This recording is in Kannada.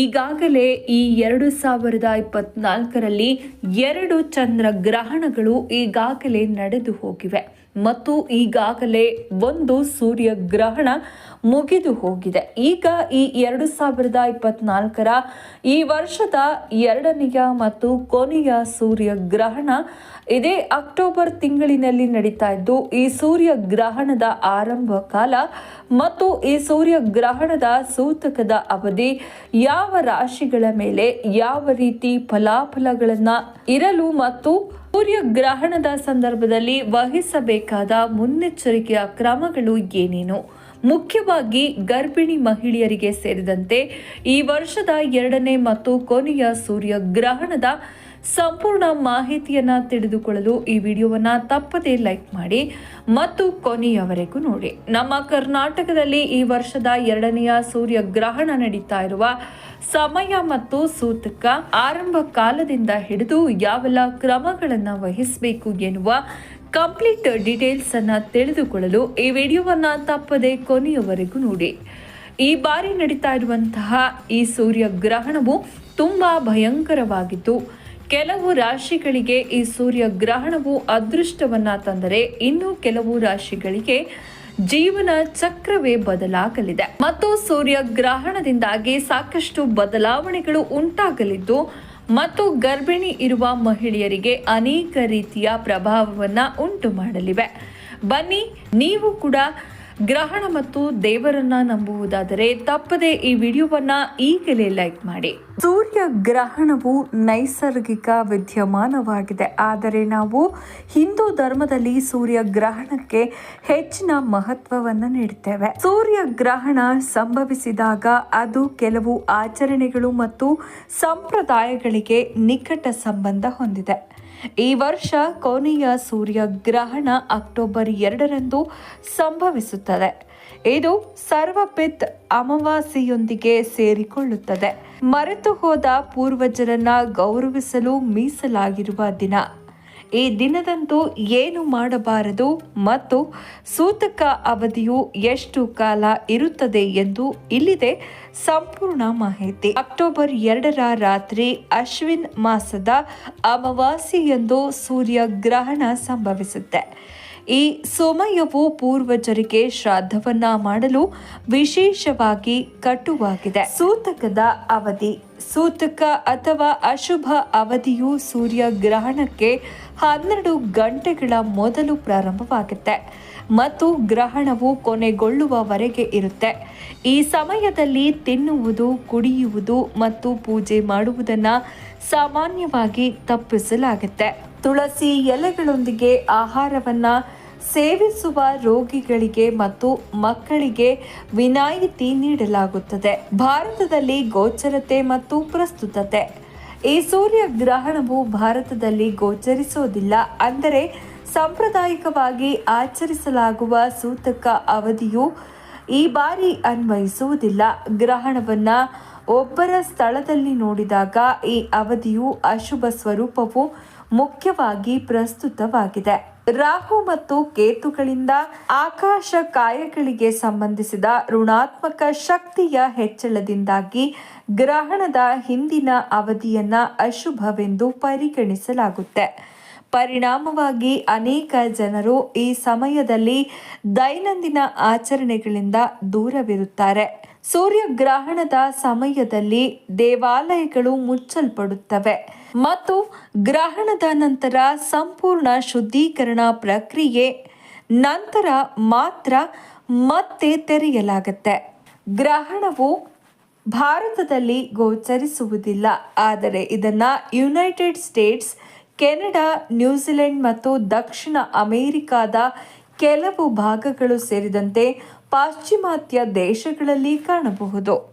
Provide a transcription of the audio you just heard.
ಈಗಾಗಲೇ ಈ ಎರಡು ಸಾವಿರದ ಇಪ್ಪತ್ನಾಲ್ಕರಲ್ಲಿ ಎರಡು ಚಂದ್ರ ಗ್ರಹಣಗಳು ಈಗಾಗಲೇ ನಡೆದು ಹೋಗಿವೆ. ಮತ್ತು ಈಗಾಗಲೇ ಒಂದು ಸೂರ್ಯ ಗ್ರಹಣ ಮುಗಿದು ಹೋಗಿದೆ. ಈಗ ಈ ಎರಡು ಸಾವಿರದ ಇಪ್ಪತ್ನಾಲ್ಕರ ಈ ವರ್ಷದ ಎರಡನೆಯ ಮತ್ತು ಕೊನೆಯ ಸೂರ್ಯ ಗ್ರಹಣ ಇದೇ ಅಕ್ಟೋಬರ್ ತಿಂಗಳಿನಲ್ಲಿ ನಡೀತಾ ಇದ್ದು, ಈ ಸೂರ್ಯ ಗ್ರಹಣದ ಆರಂಭ ಕಾಲ ಮತ್ತು ಈ ಸೂರ್ಯ ಗ್ರಹಣದ ಸೂತಕದ ಅವಧಿ ಯಾವ ರಾಶಿಗಳ ಮೇಲೆ ಯಾವ ರೀತಿ ಫಲಾಫಲಗಳನ್ನು ಇರಲು ಮತ್ತು ಸೂರ್ಯ ಗ್ರಹಣದ ಸಂದರ್ಭದಲ್ಲಿ ವಹಿಸಬೇಕಾದ ಮುನ್ನೆಚ್ಚರಿಕೆಯ ಕ್ರಮಗಳು ಏನೇನು? ಮುಖ್ಯವಾಗಿ ಗರ್ಭಿಣಿ ಮಹಿಳೆಯರಿಗೆ ಸೇರಿದಂತೆ ಈ ವರ್ಷದ ಎರಡನೇ ಮತ್ತು ಕೊನೆಯ ಸೂರ್ಯ ಗ್ರಹಣದ ಸಂಪೂರ್ಣ ಮಾಹಿತಿಯನ್ನು ತಿಳಿದುಕೊಳ್ಳಲು ಈ ವಿಡಿಯೋವನ್ನ ತಪ್ಪದೇ ಲೈಕ್ ಮಾಡಿ ಮತ್ತು ಕೊನೆಯವರೆಗೂ ನೋಡಿ. ನಮ್ಮ ಕರ್ನಾಟಕದಲ್ಲಿ ಈ ವರ್ಷದ ಎರಡನೆಯ ಸೂರ್ಯಗ್ರಹಣ ನಡೀತಾ ಇರುವ ಸಮಯ ಮತ್ತು ಸೂತಕ ಆರಂಭ ಕಾಲದಿಂದ ಹಿಡಿದು ಯಾವೆಲ್ಲ ಕ್ರಮಗಳನ್ನು ವಹಿಸಬೇಕು ಎನ್ನುವ ಕಂಪ್ಲೀಟ್ ಡೀಟೇಲ್ಸ್ ಅನ್ನ ತಿಳಿದುಕೊಳ್ಳಲು ಈ ವಿಡಿಯೋವನ್ನ ತಪ್ಪದೆ ಕೊನೆಯವರೆಗೂ ನೋಡಿ. ಈ ಬಾರಿ ನಡೀತಾ ಇರುವಂತಹ ಈ ಸೂರ್ಯಗ್ರಹಣವು ತುಂಬ ಭಯಂಕರವಾಗಿದ್ದು ಕೆಲವು ರಾಶಿಗಳಿಗೆ ಈ ಸೂರ್ಯ ಗ್ರಹಣವು ಅದೃಷ್ಟವನ್ನ ತಂದರೆ ಇನ್ನು ಕೆಲವು ರಾಶಿಗಳಿಗೆ ಜೀವನ ಚಕ್ರವೇ ಬದಲಾಗಲಿದೆ. ಮತ್ತು ಸೂರ್ಯ ಗ್ರಹಣದಿಂದಾಗಿ ಸಾಕಷ್ಟು ಬದಲಾವಣೆಗಳು ಉಂಟಾಗಲಿದ್ದು, ಮತ್ತು ಗರ್ಭಿಣಿ ಇರುವ ಮಹಿಳೆಯರಿಗೆ ಅನೇಕ ರೀತಿಯ ಪ್ರಭಾವವನ್ನ ಉಂಟು ಮಾಡಲಿವೆ ಬನ್ನಿ, ನೀವು ಕೂಡ ಗ್ರಹಣ ಮತ್ತು ದೇವರನ್ನ ನಂಬುವುದಾದರೆ ತಪ್ಪದೆ ಈ ವಿಡಿಯೋವನ್ನ ಈಗಲೇ ಲೈಕ್ ಮಾಡಿ. ಸೂರ್ಯ ಗ್ರಹಣವು ನೈಸರ್ಗಿಕ ವಿದ್ಯಮಾನವಾಗಿದೆ. ಆದರೆ ನಾವು ಹಿಂದೂ ಧರ್ಮದಲ್ಲಿ ಸೂರ್ಯ ಗ್ರಹಣಕ್ಕೆ ಹೆಚ್ಚಿನ ಮಹತ್ವವನ್ನು ನೀಡುತ್ತೇವೆ ಸೂರ್ಯ ಗ್ರಹಣ ಸಂಭವಿಸಿದಾಗ ಅದು ಕೆಲವು ಆಚರಣೆಗಳು ಮತ್ತು ಸಂಪ್ರದಾಯಗಳಿಗೆ ನಿಕಟ ಸಂಬಂಧ ಹೊಂದಿದೆ. ಈ ವರ್ಷ ಕೊನೆಯ ಸೂರ್ಯಗ್ರಹಣ ಅಕ್ಟೋಬರ್ ಎರಡರಂದು ಸಂಭವಿಸುತ್ತದೆ. ಇದು ಸರ್ವಪಿತ್ ಅಮಾವಾಸ್ಯೆಯೊಂದಿಗೆ ಸೇರಿಕೊಳ್ಳುತ್ತದೆ. ಮರೆತು ಹೋದ ಪೂರ್ವಜರನ್ನ ಗೌರವಿಸಲು ಮೀಸಲಾಗಿರುವ ದಿನ. ಈ ದಿನದಂದು ಏನು ಮಾಡಬಾರದು ಮತ್ತು ಸೂತಕ ಅವಧಿಯು ಎಷ್ಟು ಕಾಲ ಇರುತ್ತದೆ ಎಂದು ಇಲ್ಲಿದೆ ಸಂಪೂರ್ಣ ಮಾಹಿತಿ. ಅಕ್ಟೋಬರ್ ಎರಡರ ರಾತ್ರಿ ಅಶ್ವಿನ್ ಮಾಸದ ಅಮಾವಾಸ್ಯೆಯಂದು ಸೂರ್ಯ ಗ್ರಹಣ ಸಂಭವಿಸುತ್ತೆ. ಈ ಸಮಯವು ಪೂರ್ವಜರಿಗೆ ಶ್ರಾದ್ದವನ್ನ ಮಾಡಲು ವಿಶೇಷವಾಗಿ ಕಟ್ಟುವಾಗಿದೆ ಸೂತಕದ ಅವಧಿ. ಸೂತಕ ಅಥವಾ ಅಶುಭ ಅವಧಿಯು ಸೂರ್ಯ ಗ್ರಹಣಕ್ಕೆ ಹನ್ನೆರಡು ಗಂಟೆಗಳ ಮೊದಲು ಪ್ರಾರಂಭವಾಗುತ್ತೆ ಮತ್ತು ಗ್ರಹಣವು ಕೊನೆಗೊಳ್ಳುವವರೆಗೆ ಇರುತ್ತೆ. ಈ ಸಮಯದಲ್ಲಿ ತಿನ್ನುವುದು, ಕುಡಿಯುವುದು ಮತ್ತು ಪೂಜೆ ಮಾಡುವುದನ್ನು ಸಾಮಾನ್ಯವಾಗಿ ತಪ್ಪಿಸಲಾಗುತ್ತೆ. ತುಳಸಿ ಎಲೆಗಳೊಂದಿಗೆ ಆಹಾರವನ್ನ ಸೇವಿಸುವ ರೋಗಿಗಳಿಗೆ ಮತ್ತು ಮಕ್ಕಳಿಗೆ ವಿನಾಯಿತಿ ನೀಡಲಾಗುತ್ತದೆ. ಭಾರತದಲ್ಲಿ ಗೋಚರತೆ ಮತ್ತು ಪ್ರಸ್ತುತತೆ. ಈ ಸೂರ್ಯ ಗ್ರಹಣವು ಭಾರತದಲ್ಲಿ ಗೋಚರಿಸೋದಿಲ್ಲ. ಅಂದರೆ ಸಾಂಪ್ರದಾಯಿಕವಾಗಿ ಆಚರಿಸಲಾಗುವ ಸೂತಕ ಅವಧಿಯು ಈ ಬಾರಿ ಅನ್ವಯಿಸುವುದಿಲ್ಲ. ಗ್ರಹಣವನ್ನ ಒಬ್ಬರ ಸ್ಥಳದಲ್ಲಿ ನೋಡಿದಾಗ ಈ ಅವಧಿಯು ಅಶುಭ ಸ್ವರೂಪವು ಮುಖ್ಯವಾಗಿ ಪ್ರಸ್ತುತವಾಗಿದೆ. ರಾಹು ಮತ್ತು ಕೇತುಗಳಿಂದ ಆಕಾಶ ಕಾಯಗಳಿಗೆ ಸಂಬಂಧಿಸಿದ ಋಣಾತ್ಮಕ ಶಕ್ತಿಯ ಹೆಚ್ಚಳದಿಂದಾಗಿ ಗ್ರಹಣದ ಹಿಂದಿನ ಅವಧಿಯನ್ನ ಅಶುಭವೆಂದು ಪರಿಗಣಿಸಲಾಗುತ್ತೆ. ಪರಿಣಾಮವಾಗಿ ಅನೇಕ ಜನರು ಈ ಸಮಯದಲ್ಲಿ ದೈನಂದಿನ ಆಚರಣೆಗಳಿಂದ ದೂರವಿರುತ್ತಾರೆ. ಸೂರ್ಯಗ್ರಹಣದ ಸಮಯದಲ್ಲಿ ದೇವಾಲಯಗಳು ಮುಚ್ಚಲ್ಪಡುತ್ತವೆ. ಮತ್ತು ಗ್ರಹಣದ ನಂತರ ಸಂಪೂರ್ಣ ಶುದ್ಧೀಕರಣ ಪ್ರಕ್ರಿಯೆ ನಂತರ ಮಾತ್ರ ಮತ್ತೆ ತೆರೆಯಲಾಗುತ್ತೆ. ಗ್ರಹಣವು ಭಾರತದಲ್ಲಿ ಗೋಚರಿಸುವುದಿಲ್ಲ. ಆದರೆ ಇದನ್ನು ಯುನೈಟೆಡ್ ಸ್ಟೇಟ್ಸ್, ಕೆನಡಾ, ನ್ಯೂಜಿಲೆಂಡ್ ಮತ್ತು ದಕ್ಷಿಣ ಅಮೆರಿಕಾದ ಕೆಲವು ಭಾಗಗಳು ಸೇರಿದಂತೆ ಪಾಶ್ಚಿಮಾತ್ಯ ದೇಶಗಳಲ್ಲಿ ಕಾಣಬಹುದು.